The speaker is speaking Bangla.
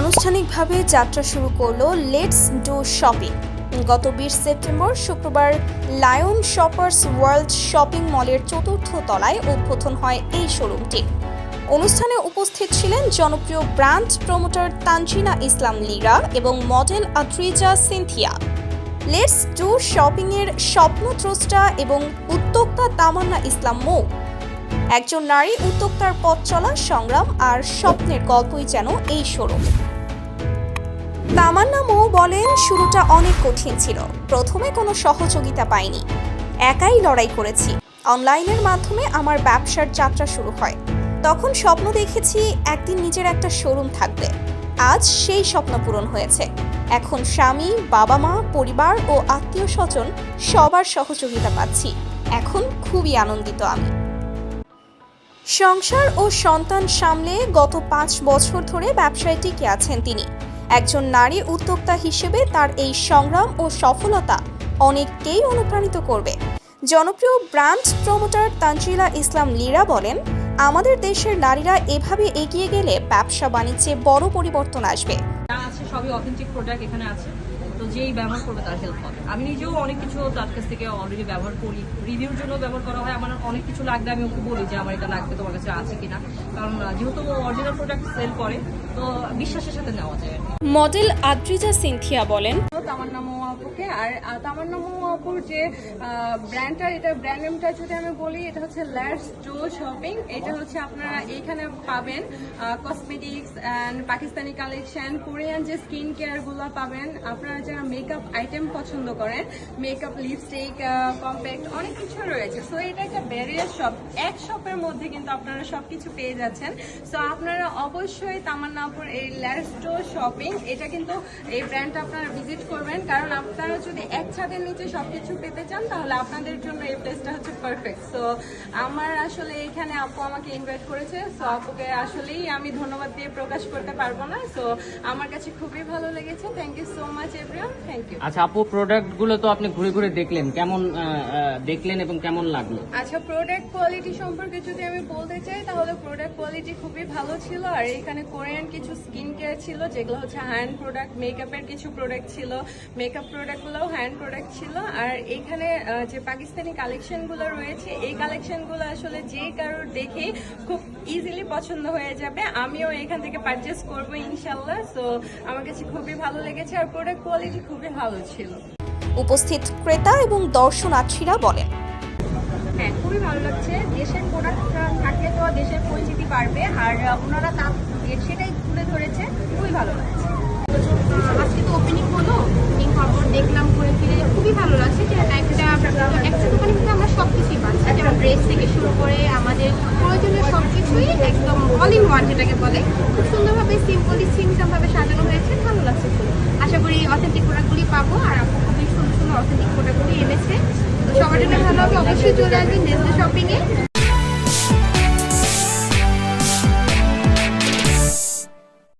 আনুষ্ঠানিকভাবে যাত্রা শুরু করল লেটস ডু শপিং গত বিশ সেপ্টেম্বর শুক্রবার লায়ন শপার্স ওয়ার্ল্ড শপিং মলের চতুর্থ তলায় উদ্বোধন হয় এই শোরুমটি। অনুষ্ঠানে উপস্থিত ছিলেন জনপ্রিয় ব্র্যান্ড প্রমোটার তানজিনা ইসলাম লিরা এবং model Adrija Sinthia. Let's do শপিংয়ের স্বপ্নদ্রষ্টা এবং উদ্যোক্তা তামান্না ইসলাম মৌ। একজন নারী উদ্যোক্তার পথ চলা, সংগ্রাম আর স্বপ্নের গল্পই যেন এই শোরুম। তামান্না মৌ বলেন, শুরুটা অনেক কঠিন ছিল। প্রথমে কোনো সহযোগিতা পাইনি। একাই লড়াই করেছি। অনলাইনের মাধ্যমে আমার ব্যবসার যাত্রা শুরু হয়। তখন স্বপ্ন দেখেছি, একদিন নিজের একটা শোরুম থাকবে। আজ সেই স্বপ্ন পূরণ হয়েছে। এখন স্বামী বাবা মা পরিবার ও আত্মীয় স্বজন সবার সহযোগিতা পাচ্ছি। এখন খুবই আনন্দিত আমি। সংসার ও সন্তান সামলে গত পাঁচ বছর ধরে ব্যবসায় টিকে আছেন তিনি। একজন নারী উদ্যোক্তা হিসেবে তার এই সংগ্রাম ও সফলতা অনেককেই অনুপ্রাণিত করবে। জনপ্রিয় ব্র্যান্ড প্রমোটার তানজিলা ইসলাম লীরা বলেন, আমাদের দেশের নারীরা এভাবে এগিয়ে গেলে ব্যবসা বাণিজ্যে বড় পরিবর্তন আসবে। সবই অথেন্টিক প্রোডাক্ট এখানে আছে। যেই ব্যবহার করবে তার হেল্প হবে। আমি নিজেও অনেক কিছু তার কাছ থেকে অলরেডি ব্যবহার করি। রিভিউর জন্য ব্যবহার করা হয়। আমার অনেক কিছু লাগবে, আমি ওকে বলি যে আমার এটা লাগবে, তোমার কাছে আছে কিনা। কারণ যেহেতু অরিজিনাল প্রোডাক্ট সেল করে, তো বিশ্বাসের সাথে নেওয়া যায় মডেল আদ্রিজা সিনথিয়া বলেন তামান্না মৌ আপুকে আর তামান্না মৌ যে ব্র্যান্ডটা এটা ব্র্যান্ড নেমটা যদি আমি বলি, এটা হচ্ছে ল্যাডস ডু শপিং এটা হচ্ছে আপনারা এইখানে পাবেন cosmetics and Pakistani collection Korean যে স্কিন কেয়ারগুলো পাবেন। আপনারা যারা মেকআপ আইটেম পছন্দ করেন মেকআপ লিপস্টিক কম্প্যাক্ট অনেক কিছু রয়েছে। সো এটা একটা ব্যারিয়ার শপ এক শপের মধ্যে কিন্তু আপনারা সবকিছু পেয়ে যাচ্ছেন। সো আপনারা অবশ্যই তামান্না আপুর এই ল্যাডস ডু শপিং এটা কিন্তু এই ব্র্যান্ডটা আপনারা ভিজিট করবেন কারণ আপনারা যদি এক ছাদের নিচে সবকিছু পেতে চান তাহলে আপনাদের জন্য এই প্লেসটা হচ্ছে পারফেক্ট সো আমার আসলে এখানে আপু আমাকে ইনভাইট করেছে সো আপুকে আসলেই আমি ধন্যবাদ দিয়ে প্রকাশ করতে পারব না। সো আমার কাছে খুবই ভালো লেগেছে। Thank you so much everyone thank you আচ্ছা আপু প্রোডাক্টগুলো তো আপনি ঘুরে ঘুরে দেখলেন। কেমন দেখলেন এবং কেমন লাগল? আচ্ছা প্রোডাক্ট কোয়ালিটি সম্পর্কে যদি আমি বলতে চাই তাহলে প্রোডাক্ট কোয়ালিটি খুবই ভালো ছিল। আর এখানে কোরিয়ান কিছু স্কিন কেয়ার ছিল যেগুলো হচ্ছে হ্যান্ড প্রোডাক্ট মেকআপের কিছু প্রোডাক্ট ছিল। মেকআপ প্রোডাক্টগুলোও হ্যান্ড প্রোডাক্ট ছিল। আর এখানে যে পাকিস্তানি কালেকশনগুলো রয়েছে এই কালেকশনগুলো আসলে যে কারোর দেখে খুব ইজিলি পছন্দ হয়ে যাবে। আমিও এখান থেকে পারচেস করব ইনশাল্লাহ সো আমার কাছে খুবই ভালো লেগেছে আর প্রোডাক্ট কোয়ালিটি খুবই ভালো ছিল। উপস্থিত ক্রেতা এবং দর্শনার্থীরা বলেন হ্যাঁ খুবই ভালো লাগছে। দেশের প্রোডাক্ট থাকলে তো দেশের পরিচিতি বাড়বে। আর ওনারা তা সেটাই তুলে ধরেছে। খুবই ভালো লাগছে। আজকে তো ওপেনিং হলো ওপেনিং হওয়ার পর দেখলাম ঘুরে ফিরে খুবই ভালো লাগছে যে একটা একটা দোকানে কিন্তু আমরা সব কিছুই পাচ্ছি যেমন ড্রেস থেকে শুরু করে আমাদের প্রয়োজনীয় সব কিছুই একদম অল ইন ওয়ান যেটাকে বলে। খুব সুন্দরভাবে সিম্পলি সিমসামভাবে সাজানো হয়েছে। ভালো লাগছে আশা করি অথেন্টিক প্রোডাক্টগুলি পাবো। আর খুবই সুন্দর সুন্দর অথেন্টিক প্রোডাক্টগুলি এনেছে। তো সবার জন্য ভালো হবে। অবশ্যই চলে আসবেন নেসলে শপিংয়ে